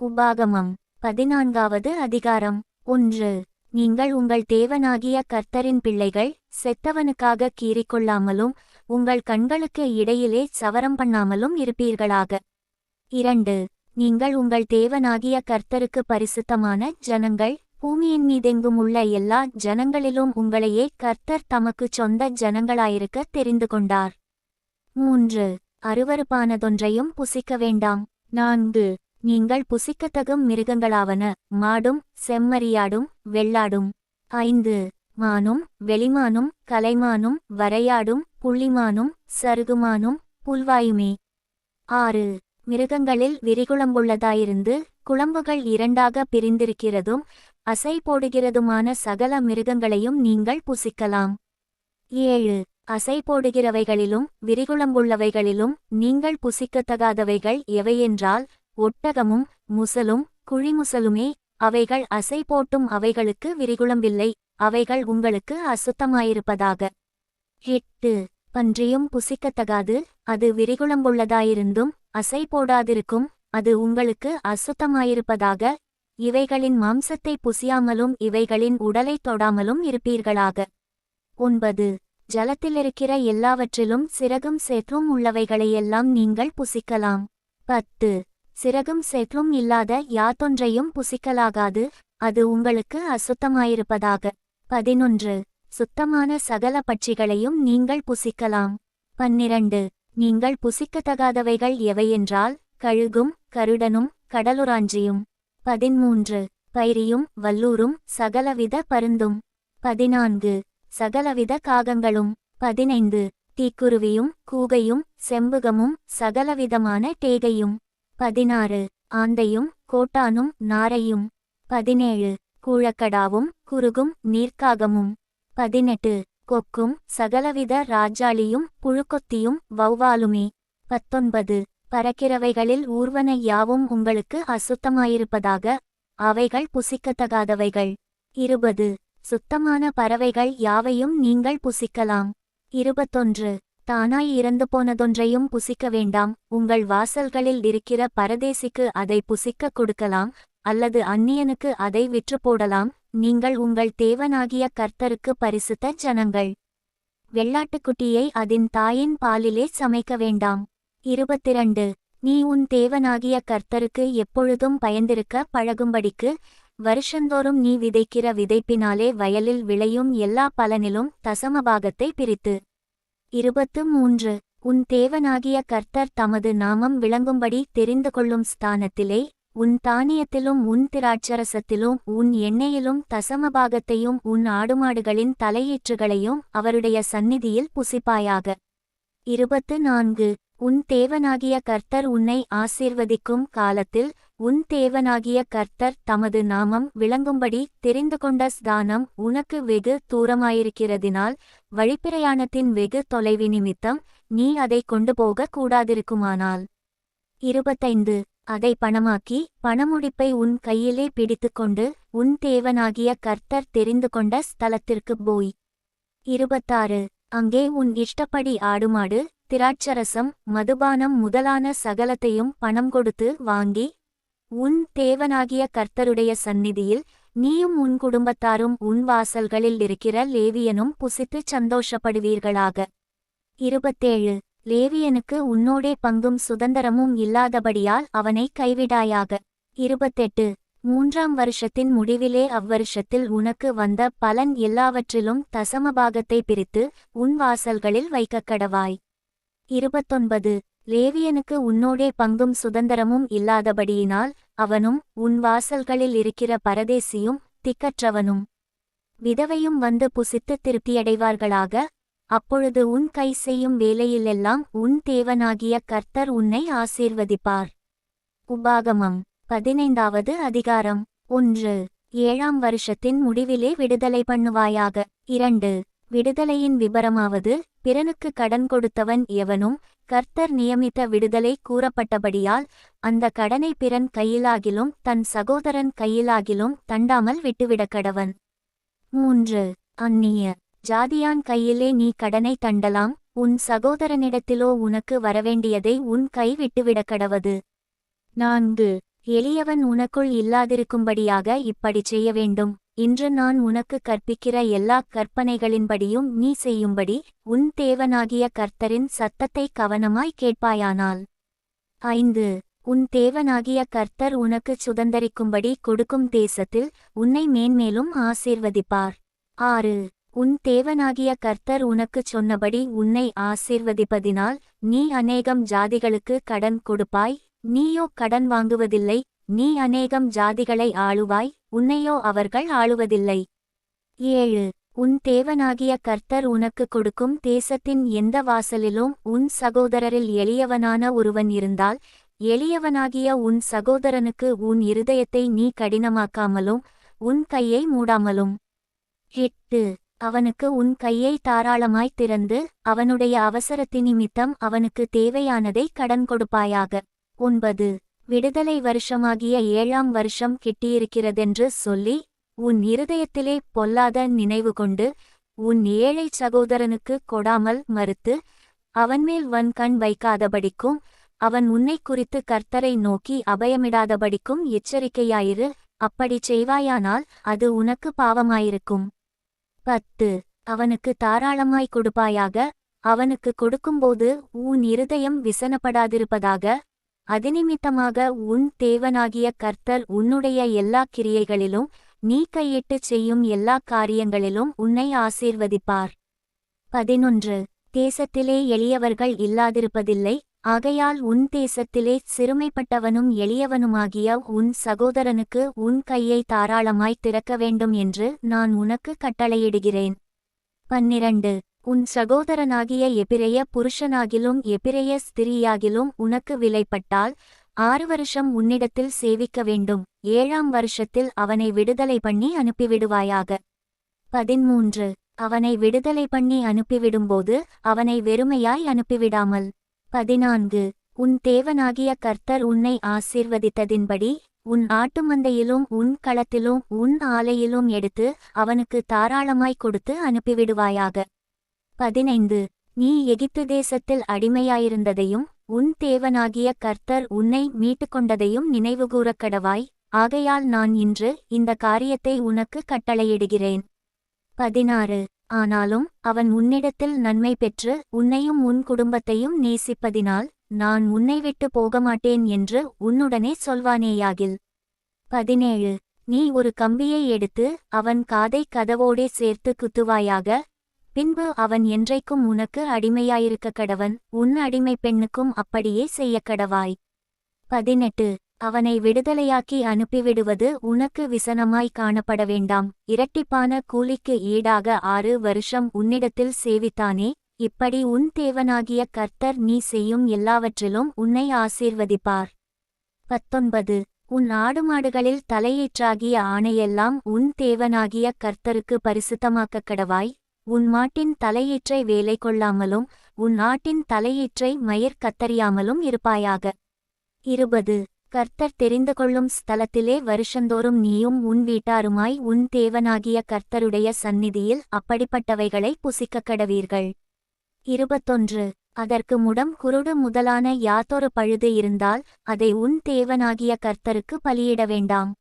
உபாகமம் பதினான்காவது அதிகாரம் ஒன்று. நீங்கள் உங்கள் தேவனாகிய கர்த்தரின் பிள்ளைகள் செத்தவனுக்காக கீறிக்கொள்ளாமலும் உங்கள் கண்களுக்கு இடையிலே சவரம் பண்ணாமலும் இருப்பீர்களாக. இரண்டு. நீங்கள் உங்கள் தேவனாகிய கர்த்தருக்கு பரிசுத்தமான ஜனங்கள் பூமியின் மீதெங்கும் உள்ள எல்லா ஜனங்களிலும் உங்களையே கர்த்தர் தமக்குச் சொந்த ஜனங்களாயிருக்க தெரிந்து கொண்டார். மூன்று. அருவருப்பானதொன்றையும் புசிக்க வேண்டாம். நான்கு. நீங்கள் புசிக்கத்தகும் மிருகங்களாவன மாடும் செம்மறியாடும் வெள்ளாடும். ஐந்து மானும் வெளிமானும் கலைமானும் வரையாடும் புள்ளிமானும் சருகுமானும் புல்வாயுமே. ஆறு மிருகங்களில் விரிகுளம்புள்ளதாயிருந்து குழம்புகள் இரண்டாக பிரிந்திருக்கிறதும் அசை போடுகிறதுமான சகல மிருகங்களையும் நீங்கள் புசிக்கலாம். ஏழு அசை போடுகிறவைகளிலும் விரிகுளம்புள்ளவைகளிலும் நீங்கள் புசிக்கத்தகாதவைகள் எவையென்றால் ஒட்டகமும் முசலும் குழிமுசலுமே அவைகள் அசை போட்டும் அவைகளுக்கு விரிகுளம்பில்லை அவைகள் உங்களுக்கு அசுத்தமாயிருப்பதாக. எட்டு பன்றியும் புசிக்கத்தகாது அது விரிகுளம்புள்ளதாயிருந்தும் அசை போடாதிருக்கும் அது உங்களுக்கு அசுத்தமாயிருப்பதாக. இவைகளின் மாம்சத்தை புசியாமலும் இவைகளின் உடலைத் தொடாமலும் இருப்பீர்களாக. ஒன்பது ஜலத்திலிருக்கிற எல்லாவற்றிலும் சிறகும் சேற்றும் உள்ளவைகளையெல்லாம் நீங்கள் புசிக்கலாம். பத்து சிறகும் செற்றும் இல்லாத யாத்தொன்றையும் புசிக்கலாகாது அது உங்களுக்கு அசுத்தமாயிருப்பதாக. பதினொன்று. சுத்தமான சகல பட்சிகளையும் நீங்கள் புசிக்கலாம். பன்னிரண்டு. நீங்கள் புசிக்கத்தகாதவைகள் எவையென்றால் கழுகும் கருடனும் கடலுராஞ்சியும். பதிமூன்று. பைரியும் வல்லூரும் சகலவித பருந்தும். பதினான்கு. சகலவித காகங்களும். பதினைந்து. தீக்குருவியும் கூகையும் செம்புகமும் சகலவிதமான டேகையும். பதினாறு. ஆந்தையும் கோட்டானும் நாரையும். பதினேழு. கூழக்கடாவும் குறுகும் நீர்க்காகமும். பதினெட்டு. கொக்கும் சகலவித ராஜாளியும் புழுக்கொத்தியும் வௌவாலுமே. பத்தொன்பது. பறக்கிறவைகளில் ஊர்வன யாவும் உங்களுக்கு அசுத்தமாயிருப்பதாக அவைகள் புசிக்கத்தகாதவைகள். இருபது. சுத்தமான பறவைகள் யாவையும் நீங்கள் புசிக்கலாம். இருபத்தொன்று. தானாய் இறந்து போனதொன்றையும் புசிக்க வேண்டாம். உங்கள் வாசல்களில் இருக்கிற பரதேசிக்கு அதை புசிக்க கொடுக்கலாம் அல்லது அந்நியனுக்கு அதை விற்று போடலாம். நீங்கள் உங்கள் தேவனாகிய கர்த்தருக்கு பரிசுத்த ஜனங்கள். வெள்ளாட்டுக்குட்டியை அதன் தாயின் பாலிலே சமைக்க வேண்டாம். இருபத்திரண்டு. நீ உன் தேவனாகிய கர்த்தருக்கு எப்பொழுதும் பயந்திருக்க பழகும்படிக்கு வருஷந்தோறும் நீ விதைக்கிற விதைப்பினாலே வயலில் விளையும் எல்லா பலனிலும் தசமபாகத்தை பிரித்து இருபத்து மூன்று. உன் தேவனாகிய கர்த்தர் தமது நாமம் விளங்கும்படி தெரிந்து கொள்ளும் ஸ்தானத்திலே உன் தானியத்திலும் உன் திராட்சரசத்திலும் உன் எண்ணெயிலும் தசமபாகத்தையும் உன் ஆடுமாடுகளின் தலையீற்றுகளையும் அவருடைய சந்நிதியில் புசிப்பாயாக. இருபத்து நான்கு. உன் தேவனாகிய கர்த்தர் உன்னை ஆசீர்வதிக்கும் காலத்தில் உன் தேவனாகிய கர்த்தர் தமது நாமம் விளங்கும்படி தெரிந்து கொண்ட ஸ்தானம் உனக்கு வெகு தூரமாயிருக்கிறதினால் வழிப்பிரயாணத்தின் வெகு தொலைவி நிமித்தம் நீ அதை கொண்டு போக கூடாதிருக்குமானால். இருபத்தைந்து. அதை பணமாக்கி பணமுடிப்பை உன் கையிலே பிடித்துக்கொண்டு உன் தேவனாகிய கர்த்தர் தெரிந்து கொண்ட ஸ்தலத்திற்குப் போய். இருபத்தாறு. அங்கே உன் இஷ்டப்படி ஆடுமாடு திராட்சரசம் மதுபானம் முதலான சகலத்தையும் பணம் கொடுத்து வாங்கி உன் தேவனாகிய கர்த்தருடைய சந்நிதியில் நீயும் உன் குடும்பத்தாரும் உன் வாசல்களில் இருக்கிற லேவியனும் புசித்துச் சந்தோஷப்படுவீர்களாக. இருபத்தேழு. லேவியனுக்கு உன்னோடே பங்கும் சுதந்திரமும் இல்லாதபடியால் அவனை கைவிடாயாக. இருபத்தெட்டு. மூன்றாம் வருஷத்தின் முடிவிலே அவ்வருஷத்தில் உனக்கு வந்த பலன் எல்லாவற்றிலும் தசமபாகத்தை பிரித்து உன் வாசல்களில் வைக்கக்கடவாய். இருபத்தொன்பது. லேவியனுக்கு உன்னோடே பங்கும் சுதந்திரமும் இல்லாதபடியினால் அவனும் உன் வாசல்களில் இருக்கிற பரதேசியும் திக்கற்றவனும். விதவையும் வந்து புசித்து திருப்தியடைவார்களாக. அப்பொழுது உன் கை செய்யும் வேலையிலெல்லாம் உன் தேவனாகிய கர்த்தர் உன்னை ஆசீர்வதிப்பார். உபாகமம். பதினைந்தாவது அதிகாரம். ஒன்று. ஏழாம் வருஷத்தின் முடிவிலே விடுதலை பண்ணுவாயாக. இரண்டு. விடுதலையின் விபரமாவது பிறனுக்கு கடன் கொடுத்தவன் எவனும் கர்த்தர் நியமித்த விடுதலை கூறப்பட்டபடியால் அந்த கடனை பிறன் கையிலாகிலும் தன் சகோதரன் கையிலாகிலும் தண்டாமல் விட்டுவிடக் கடவன். மூன்று. அந்நிய. ஜாதியான் கையிலே நீ கடனை தண்டலாம் உன் சகோதரனிடத்திலோ உனக்கு வரவேண்டியதை உன் கை விட்டுவிடக் கடவது. நான்கு. எளியவன் உனக்குள் இல்லாதிருக்கும்படியாக இப்படிச் செய்ய வேண்டும் இன்று நான் உனக்கு கற்பிக்கிற எல்லா கற்பனைகளின்படியும் நீ செய்யும்படி உன் தேவனாகிய கர்த்தரின் சத்தத்தை கவனமாய் கேட்பாயானால். ஐந்து. உன் தேவனாகிய கர்த்தர் உனக்குச் சுதந்தரிக்கும்படி கொடுக்கும் தேசத்தில் உன்னை மேன்மேலும் ஆசீர்வதிப்பார். ஆறு. உன் தேவனாகிய கர்த்தர் உனக்குச் சொன்னபடி உன்னை ஆசீர்வதிப்பதினால் நீ அநேகம் ஜாதிகளுக்கு கடன் கொடுப்பாய் நீயோ கடன் வாங்குவதில்லை நீ அநேகம் ஜாதிகளை ஆளுவாய் உன்னையோ அவர்கள் ஆளுவதில்லை. ஏழு உன் தேவனாகிய கர்த்தர் உனக்கு கொடுக்கும் தேசத்தின் எந்த வாசலிலும் உன் சகோதரரில் எளியவனான ஒருவன் இருந்தால் எளியவனாகிய உன் சகோதரனுக்கு உன் இருதயத்தை நீ கடினமாக்காமலும் உன் கையை மூடாமலும். எட்டு அவனுக்கு உன் கையை தாராளமாய் திறந்து அவனுடைய அவசரத்தின் நிமித்தம் அவனுக்கு தேவையானதை கடன் கொடுப்பாயாக. ஒன்பது விடுதலை வருஷமாகிய ஏழாம் வருஷம் கிட்டியிருக்கிறதென்று சொல்லி உன் இருதயத்திலே பொல்லாத நினைவு கொண்டு உன் ஏழை சகோதரனுக்கு கொடாமல் மறுத்து அவன்மேல் வன் கண் வைக்காதபடிக்கும் அவன் உன்னை குறித்து கர்த்தரை நோக்கி அபயமிடாதபடிக்கும் எச்சரிக்கையாயிரு அப்படிச் செய்வாயானால் அது உனக்கு பாவமாயிருக்கும். பத்து. அவனுக்கு தாராளமாய் கொடுப்பாயாக அவனுக்கு கொடுக்கும்போது உன் இருதயம் விசனப்படாதிருப்பதாக அதிநிமித்தமாக உன் தேவனாகிய கர்த்தர் உன்னுடைய எல்லா கிரியைகளிலும் நீ கையிட்டுச் செய்யும் எல்லா காரியங்களிலும் உன்னை ஆசீர்வதிப்பார். பதினொன்று. தேசத்திலே எளியவர்கள் இல்லாதிருப்பதில்லை ஆகையால் உன் தேசத்திலே சிறுமைப்பட்டவனும் எளியவனுமாகிய உன் சகோதரனுக்கு உன் கையை தாராளமாய் திறக்க வேண்டும் என்று நான் உனக்கு கட்டளையிடுகிறேன். பன்னிரண்டு. உன் சகோதரனாகிய எபிரைய புருஷனாகிலும் எபிரைய ஸ்திரீயாகிலும் உனக்கு விலைப்பட்டால் ஆறு வருஷம் உன்னிடத்தில் சேவிக்க வேண்டும். ஏழாம் வருஷத்தில் அவனை விடுதலை பண்ணி அனுப்பிவிடுவாயாக. பதிமூன்று அவனை விடுதலை பண்ணி அனுப்பிவிடும்போது அவனை வெறுமையாய் அனுப்பிவிடாமல். பதினான்கு. உன் தேவனாகிய கர்த்தர் உன்னை ஆசீர்வதித்ததின்படி உன் ஆட்டுமந்தையிலும் உன் களத்திலும் உன் ஆலையிலும் எடுத்து அவனுக்கு தாராளமாய் கொடுத்து அனுப்பிவிடுவாயாக. பதினைந்து. நீ எகிப்து தேசத்தில் அடிமையாயிருந்ததையும் உன் தேவனாகிய கர்த்தர் உன்னை மீட்டுக்கொண்டதையும் நினைவுகூறக் கடவாய். ஆகையால் நான் இன்று இந்த காரியத்தை உனக்கு கட்டளையிடுகிறேன். பதினாறு. ஆனாலும் அவன் உன்னிடத்தில் நன்மை பெற்று உன்னையும் உன் குடும்பத்தையும் நேசிப்பதினால் நான் உன்னை விட்டு போகமாட்டேன் என்று உன்னுடனே சொல்வானேயாகில். பதினேழு. நீ ஒரு கம்பியை எடுத்து அவன் காதை கதவோடே சேர்த்து குத்துவாயாக பின்பு அவன் என்றைக்கும் உனக்கு அடிமையாயிருக்க கடவன் உன் அடிமை பெண்ணுக்கும் அப்படியே செய்யக் கடவாய். பதினெட்டு. அவனை விடுதலையாக்கி அனுப்பிவிடுவது உனக்கு விசனமாய் காணப்பட வேண்டாம். இரட்டிப்பான கூலிக்கு ஈடாக ஆறு வருஷம் உன்னிடத்தில் சேவித்தானே இப்படி உன் தேவனாகிய கர்த்தர் நீ செய்யும் எல்லாவற்றிலும் உன்னை ஆசீர்வதிப்பார். பத்தொன்பது. உன் ஆடுமாடுகளில் தலையீற்றாகிய ஆணையெல்லாம் உன் தேவனாகிய கர்த்தருக்கு பரிசுத்தமாக்கக் கடவாய். உன் மாட்டின் தலையீற்றை வேலை கொள்ளாமலும் உன் நாட்டின் தலையீற்றை மயிர் கத்தறியாமலும் இருப்பாயாக. இருபது. கர்த்தர் தெரிந்து கொள்ளும் ஸ்தலத்திலே வருஷந்தோறும் நீயும் உன் வீட்டாருமாய் உன் தேவனாகிய கர்த்தருடைய சந்நிதியில் அப்படிப்பட்டவைகளை புசிக்கக் கடவீர்கள். இருபத்தொன்று. அதற்கு முடம் குருடு முதலான யாதொரு பழுது இருந்தால் அதை உன் தேவனாகிய கர்த்தருக்கு பலியிட வேண்டாம்.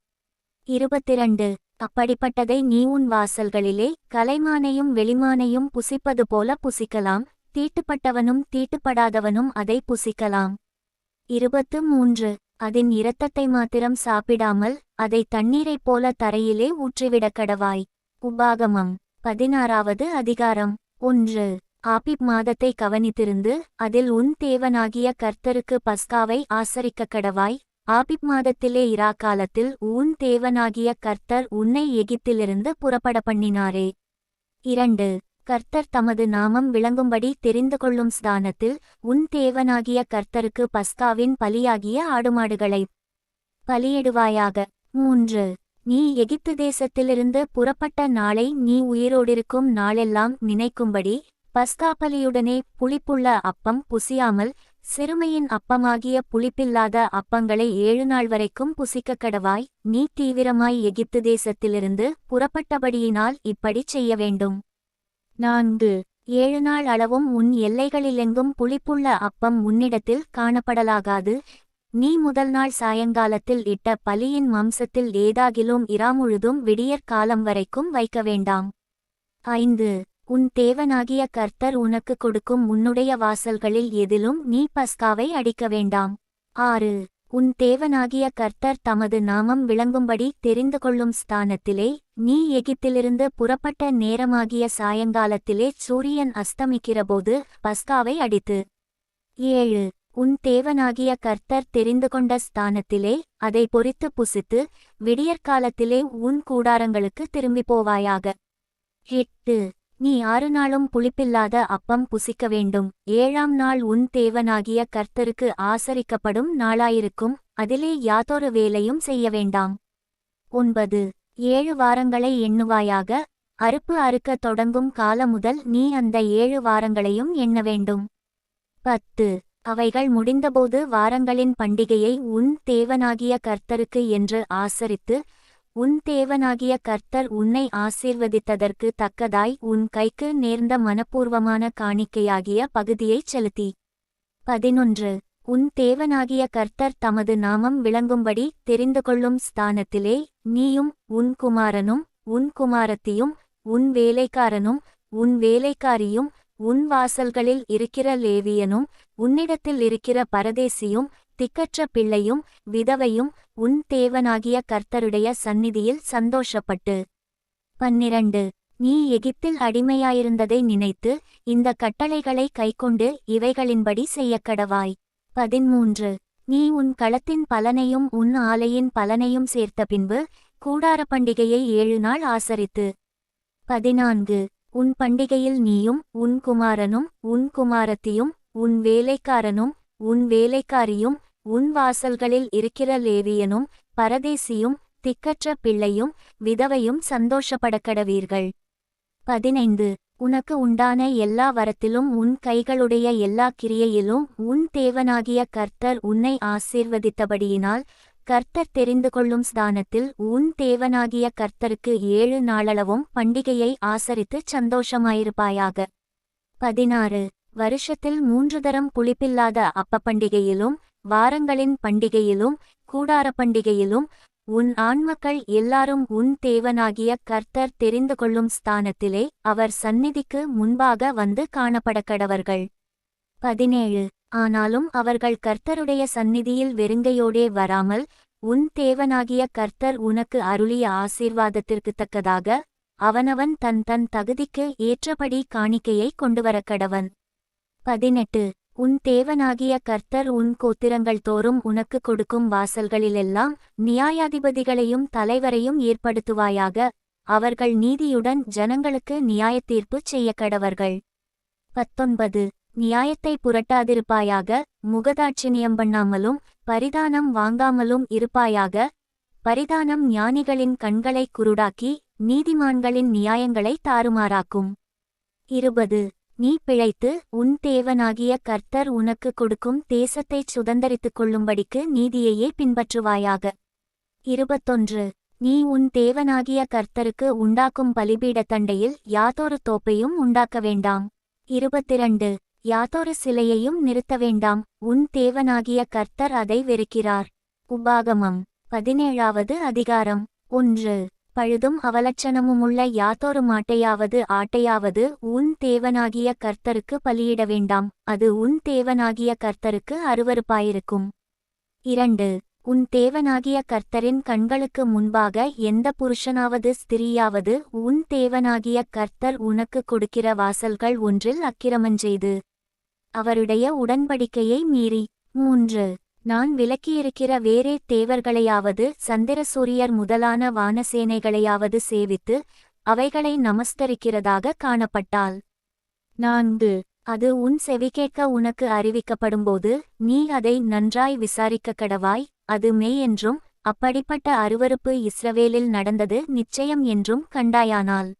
இருபத்திரண்டு. அப்படிப்பட்டதை நீ உன் வாசல்களிலே கலைமானையும் வெளிமானையும் புசிப்பது போல புசிக்கலாம். தீட்டுப்பட்டவனும் தீட்டுப்படாதவனும் அதை புசிக்கலாம். இருபத்து மூன்று அதன் இரத்தத்தை மாத்திரம் சாப்பிடாமல் அதை தண்ணீரைப் போல தரையிலே ஊற்றிவிடக் கடவாய். உபாகமம். பதினாறாவது அதிகாரம். ஒன்று. ஆபிப் மாதத்தை கவனித்திருந்து அதில் உன் தேவனாகிய கர்த்தருக்கு பஸ்காவை ஆசரிக்க கடவாய். ஆபிப் மாதத்திலே இரா காலத்தில் உன் தேவனாகிய கர்த்தர் உன்னை எகிப்திலிருந்து புறப்பட பண்ணினாரே. இரண்டு கர்த்தர் தமது நாமம் விளங்கும்படி தெரிந்து கொள்ளும் ஸ்தானத்தில் உன் தேவனாகிய கர்த்தருக்கு பஸ்காவின் பலியாகிய ஆடுமாடுகளை பலியிடுவாயாக. மூன்று நீ எகிப்து தேசத்திலிருந்து புறப்பட்ட நாளை நீ உயிரோடிருக்கும் நாளெல்லாம் நினைக்கும்படி பஸ்கா பலியுடனே புளிப்புள்ள அப்பம் புசியாமல் சிறுமையின் அப்பமாகிய புளிப்பில்லாத அப்பங்களை ஏழு நாள் வரைக்கும் புசிக்கக் கடவாய் நீ தீவிரமாய் எகிப்து தேசத்திலிருந்து புறப்பட்டபடியினால் இப்படிச் செய்ய வேண்டும். நான்கு. ஏழு நாள் அளவும் உன் எல்லைகளிலெங்கும் புளிப்புள்ள அப்பம் உன்னிடத்தில் காணப்படலாகாது. நீ முதல் நாள் சாயங்காலத்தில் இட்ட பலியின் மாம்சத்தில் ஏதாகிலும் இராமுழுதும் விடியற் காலம் வரைக்கும் வைக்க வேண்டாம். ஐந்து. உன் தேவனாகிய கர்த்தர் உனக்கு கொடுக்கும் உன்னுடைய வாசல்களில் எதிலும் நீ பஸ்காவை அடிக்க வேண்டாம். ஆறு. உன் தேவனாகிய கர்த்தர் தமது நாமம் விளங்கும்படி தெரிந்து கொள்ளும் ஸ்தானத்திலே நீ எகிப்திலிருந்து புறப்பட்ட நேரமாகிய சாயங்காலத்திலே சூரியன் அஸ்தமிக்கிறபோது பஸ்காவை அடித்து. ஏழு. உன் தேவனாகிய கர்த்தர் தெரிந்து கொண்ட ஸ்தானத்திலே அதை பொறித்து புசித்து விடியற்காலத்திலே உன் கூடாரங்களுக்கு திரும்பி போவாயாக. எட்டு. நீ ஆறு நாளும் புளிப்பில்லாத அப்பம் புசிக்க வேண்டும். ஏழாம் நாள் உன் தேவனாகிய கர்த்தருக்கு ஆசரிக்கப்படும் நாளாயிருக்கும். அதிலே யாதொரு வேலையும் செய்ய வேண்டாம். ஒன்பது. ஏழு வாரங்களை எண்ணுவாயாக. அறுப்பு அறுக்கத் தொடங்கும் கால முதல் நீ அந்த ஏழு வாரங்களையும் எண்ண வேண்டும். பத்து. அவைகள் முடிந்தபோது வாரங்களின் பண்டிகையை உன் தேவனாகிய கர்த்தருக்கு என்று ஆசரித்து உன் தேவனாகிய கர்த்தர் உன்னை ஆசீர்வதித்ததற்கு தக்கதாய் உன் கைக்கு நேர்ந்த மனப்பூர்வமான காணிக்கையாகிய பகுதியைச் செலுத்தி. பதினொன்று. உன் தேவனாகிய கர்த்தர் தமது நாமம் விளங்கும்படி தெரிந்து கொள்ளும் ஸ்தானத்திலே நீயும் உன் குமாரனும் உன் குமாரத்தியும் உன் வேலைக்காரனும் உன் வேலைக்காரியும் உன் வாசல்களில் இருக்கிற லேவியனும் உன்னிடத்தில் இருக்கிற பரதேசியும் திக்கற்ற பிள்ளையும் விதவையும் உன் தேவனாகிய கர்த்தருடைய சந்நிதியில் சந்தோஷப்பட்டு. பன்னிரண்டு. நீ எகிப்தில் அடிமையாயிருந்ததை நினைத்து இந்த கட்டளைகளை கைக்கொண்டு இவைகளின்படி செய்யக்கடவாய். பதிமூன்று. நீ உன் களத்தின் பலனையும் உன் ஆலையின் பலனையும் சேர்த்த பின்பு கூடார பண்டிகையை ஏழு நாள் ஆசரித்து. பதினான்கு. உன் பண்டிகையில் நீயும் உன் குமாரனும் உன் குமாரத்தியும் உன் வேலைக்காரனும் உன் வேலைக்காரியும் உன் வாசல்களில் இருக்கிற லேவியனும் பரதேசியும் திக்கற்ற பிள்ளையும் விதவையும் சந்தோஷப்படக்கடவீர்கள். பதினைந்து. உனக்கு உண்டான எல்லா வரத்திலும் உன் கைகளுடைய எல்லா கிரியையிலும் உன் தேவனாகிய கர்த்தர் உன்னை ஆசீர்வதித்தபடியினால் கர்த்தர் தெரிந்து கொள்ளும் ஸ்தானத்தில் உன் தேவனாகிய கர்த்தருக்கு ஏழு நாளளவும் பண்டிகையை ஆசரித்து சந்தோஷமாயிருப்பாயாக. பதினாறு. வருஷத்தில் மூன்று தரம் புளிப்பில்லாத அப்ப பண்டிகையிலும் வாரங்களின் பண்டிகையிலும் கூடார பண்டிகையிலும் உன் ஆண்மக்கள் எல்லாரும் உன் தேவனாகிய கர்த்தர் தெரிந்து கொள்ளும் ஸ்தானத்திலே அவர் சந்நிதிக்கு முன்பாக வந்து காணப்படக்கடவர்கள். பதினேழு. ஆனாலும் அவர்கள் கர்த்தருடைய சந்நிதியில் வெறுங்கையோடே வராமல் உன் தேவனாகிய கர்த்தர் உனக்கு அருளிய ஆசீர்வாதத்திற்கு தக்கதாக அவனவன் தன் தன் தகுதிக்கு ஏற்றபடி காணிக்கையை கொண்டுவரக்கடவன். பதினெட்டு. உன் தேவனாகிய கர்த்தர் உன் கோத்திரங்கள் தோறும் உனக்கு கொடுக்கும் வாசல்களிலெல்லாம் நியாயாதிபதிகளையும் தலைவரையும் ஏற்படுத்துவாயாக அவர்கள் நீதியுடன் ஜனங்களுக்கு நியாயத்தீர்ப்பு செய்யக்கடவர்கள். பத்தொன்பது. நியாயத்தை புரட்டாதிருப்பாயாக முகதாட்சிணியம் பண்ணாமலும் பரிதானம் வாங்காமலும் இருப்பாயாக பரிதானம் ஞானிகளின் கண்களை குருடாக்கி நீதிமான்களின் நியாயங்களை தாறுமாறாக்கும். இருபது. நீ பிழைத்து உன் தேவனாகிய கர்த்தர் உனக்கு கொடுக்கும் தேசத்தைச் சுதந்தரித்துக் கொள்ளும்படிக்கு நீதியையே பின்பற்றுவாயாக. இருபத்தொன்று. நீ உன் தேவனாகிய கர்த்தருக்கு உண்டாக்கும் பலிபீடத் தண்டையில் யாதொரு தோப்பையும் உண்டாக்க வேண்டாம். இருபத்திரண்டு. யாதொரு சிலையையும் நிறுத்த வேண்டாம். உன் தேவனாகிய கர்த்தர் அதை வெறுக்கிறார். உபாகமம். பதினேழாவது அதிகாரம். ஒன்று. பழுதும் அவலட்சணமுமுள்ள யாதொரு மாட்டையாவது ஆட்டையாவது உன் தேவனாகிய கர்த்தருக்கு பலியிட வேண்டாம். அது உன் தேவனாகிய கர்த்தருக்கு அருவருப்பாயிருக்கும். இரண்டு உன் தேவனாகிய கர்த்தரின் கண்களுக்கு முன்பாக எந்த புருஷனாவது ஸ்திரீயாவது உன் தேவனாகிய கர்த்தர் உனக்கு கொடுக்கிற வாசல்கள் ஒன்றில் அக்கிரமஞ்செய்து. அவருடைய உடன்படிக்கையை மீறி. மூன்று நான் விலக்கியிருக்கிற வேறே தேவர்களையாவது சந்திரசூரியர் முதலான வானசேனைகளையாவது சேவித்து அவைகளை நமஸ்கரிக்கிறதாக காணப்பட்டால். நான்கு அது உன் செவிகேட்க உனக்கு அறிவிக்கப்படும்போது நீ அதை நன்றாய் விசாரிக்க கடவாய் அது மெய் என்றும் அப்படிப்பட்ட அருவருப்பு இஸ்ரவேலில் நடந்தது நிச்சயம் என்றும் கண்டாயானால்.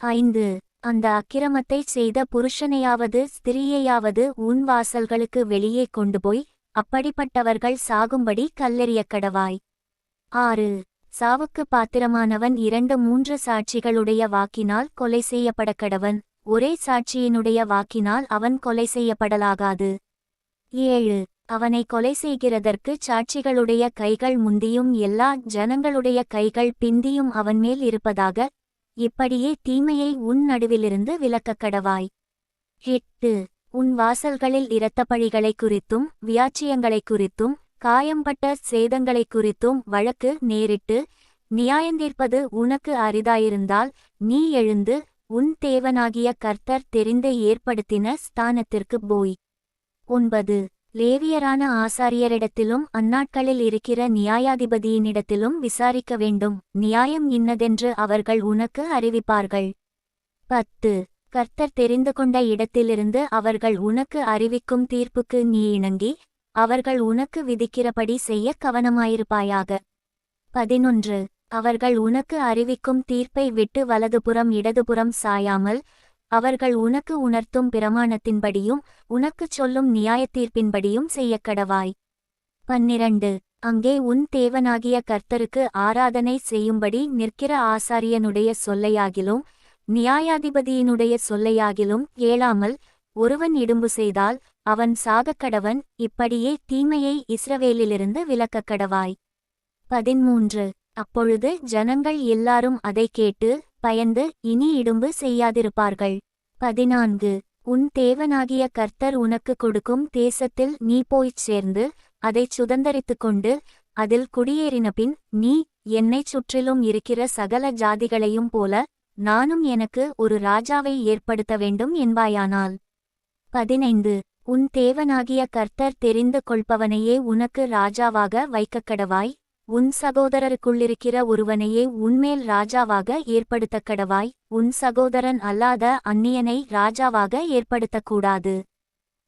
ஐந்து அந்த அக்கிரமத்தைச் செய்த புருஷனையாவது ஸ்திரீயையாவது உன் வாசல்களுக்கு வெளியே கொண்டு போய் அப்படிப்பட்டவர்கள் சாகும்படி கல்லெறியக் கடவாய் ஆறு. சாவுக்கு பாத்திரமானவன் இரண்டு மூன்று சாட்சிகளுடைய வாக்கினால் கொலை செய்யப்படக்கடவன். ஒரே சாட்சியினுடைய வாக்கினால் அவன் கொலை செய்யப்படலாகாது. ஏழு. அவனை கொலை செய்கிறதற்கு சாட்சிகளுடைய கைகள் முந்தியும் எல்லா ஜனங்களுடைய கைகள் பிந்தியும் அவன்மேல் இருப்பதாக இப்படியே தீமையை உன் நடுவிலிருந்து விலக்கக் கடவாய் எட்டு. உன் வாசல்களில் இரத்தப்பழிகளைக் குறித்தும் வியாச்சியங்களை குறித்தும் காயம்பட்ட சேதங்களைக் குறித்தும் வழக்கு நேரிட்டு நியாயந்தீர்ப்பது உனக்கு அரிதாயிருந்தால் நீ எழுந்து உன் தேவனாகிய கர்த்தர் தெரிந்து ஏற்படுத்தின ஸ்தானத்திற்குப் போய். ஒன்பது. லேவியரான ஆசாரியரிடத்திலும் அந்நாட்களில் இருக்கிற நியாயாதிபதியினிடத்திலும் விசாரிக்க வேண்டும். நியாயம் இன்னதென்று அவர்கள் உனக்கு அறிவிப்பார்கள். பத்து. கர்த்தர் தெரிந்து கொண்ட இடத்திலிருந்து அவர்கள் உனக்கு அறிவிக்கும் தீர்ப்புக்கு நீ இணங்கி அவர்கள் உனக்கு விதிக்கிறபடி செய்ய கவனமாயிருப்பாயாக. பதினொன்று. அவர்கள் உனக்கு அறிவிக்கும் தீர்ப்பை விட்டு வலதுபுறம் இடதுபுறம் சாயாமல் அவர்கள் உனக்கு உணர்த்தும் பிரமாணத்தின்படியும் உனக்குச் சொல்லும் நியாயத்தீர்ப்பின்படியும் செய்யக்கடவாய் பன்னிரண்டு. அங்கே உன் தேவனாகிய கர்த்தருக்கு ஆராதனை செய்யும்படி நிற்கிற ஆசாரியனுடைய சொல்லையாகிலும் நியாயாதிபதியினுடைய சொல்லையாகிலும் ஏழாமல் ஒருவன் இடும்பு செய்தால் அவன் சாகக்கடவன் இப்படியே தீமையை இஸ்ரவேலிலிருந்து விலக்கக்கடவாய். பதிமூன்று அப்பொழுது ஜனங்கள் எல்லாரும் அதைக் கேட்டு பயந்து இனி இடும்பு செய்யாதிருப்பார்கள். பதினான்கு. உன் தேவனாகிய கர்த்தர் உனக்கு கொடுக்கும் தேசத்தில் நீ போய்ச் சேர்ந்து அதைச் சுதந்தரித்துக் கொண்டு அதில் குடியேறினபின் நீ என்னைச் சுற்றிலும் இருக்கிற சகல ஜாதிகளையும் போல நானும் எனக்கு ஒரு ராஜாவை ஏற்படுத்த வேண்டும் என்பாயானால். பதினைந்து. உன் தேவனாகிய கர்த்தர் தெரிந்து கொள்பவனையே உனக்கு ராஜாவாக வைக்கக்கடவாய். உன் சகோதரருக்குள்ளிருக்கிற ஒருவனையே உன்மேல் ராஜாவாக ஏற்படுத்தக்கடவாய். உன் சகோதரன் அல்லாத அந்நியனை ராஜாவாக ஏற்படுத்தக்கூடாது.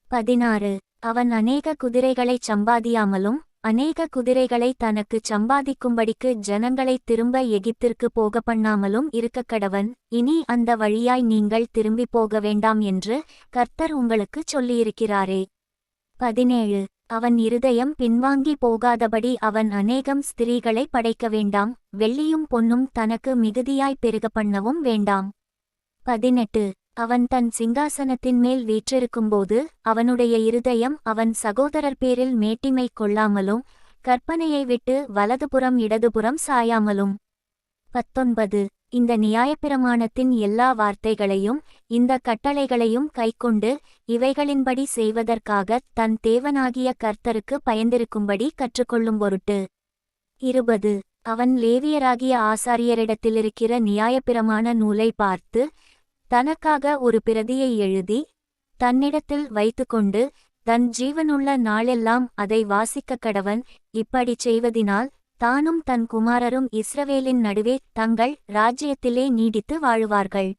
பதினாறு. அவன் அநேக குதிரைகளைச் சம்பாதியாமலும் அநேக குதிரைகளை தனக்கு சம்பாதிக்கும்படிக்கு ஜனங்களை திரும்ப எகிப்திற்கு போக பண்ணாமலும் இருக்கக்கடவன் இனி அந்த வழியாய் நீங்கள் திரும்பி போக வேண்டாம் என்று கர்த்தர் உங்களுக்குச் சொல்லியிருக்கிறாரே. பதினேழு. அவன் இருதயம் பின்வாங்கி போகாதபடி அவன் அநேகம் ஸ்திரீகளை படைக்க வேண்டாம். வெள்ளியும் பொன்னும் தனக்கு மிகுதியாய் பெருக பண்ணவும் வேண்டாம். பதினெட்டு. அவன் தன் சிங்காசனத்தின் மேல் வீற்றிருக்கும்போது அவனுடைய இருதயம் அவன் சகோதரர் பேரில் மேட்டிமை கொள்ளாமலும் கற்பனையை விட்டு வலதுபுறம் இடதுபுறம் சாயாமலும். பத்தொன்பது. இந்த நியாயப்பிரமாணத்தின் எல்லா வார்த்தைகளையும் இந்த கட்டளைகளையும் கைக்கொண்டு இவைகளின்படி செய்வதற்காக தன் தேவனாகிய கர்த்தருக்கு பயந்திருக்கும்படி கற்றுக்கொள்ளும் பொருட்டு. இருபது. அவன் லேவியராகிய ஆசாரியரிடத்திலிருக்கிற நியாயப்பிரமாண நூலை பார்த்து தனக்காக ஒரு பிரதியை எழுதி தன்னிடத்தில் வைத்துக்கொண்டு தன் ஜீவனுள்ள நாளெல்லாம் அதை வாசிக்கக் கடவன் இப்படிச் செய்வதினால் தானும் தன் குமாரரும் இஸ்ரவேலின் நடுவே தங்கள் ராஜ்யத்திலே நீடித்து வாழுவார்கள்.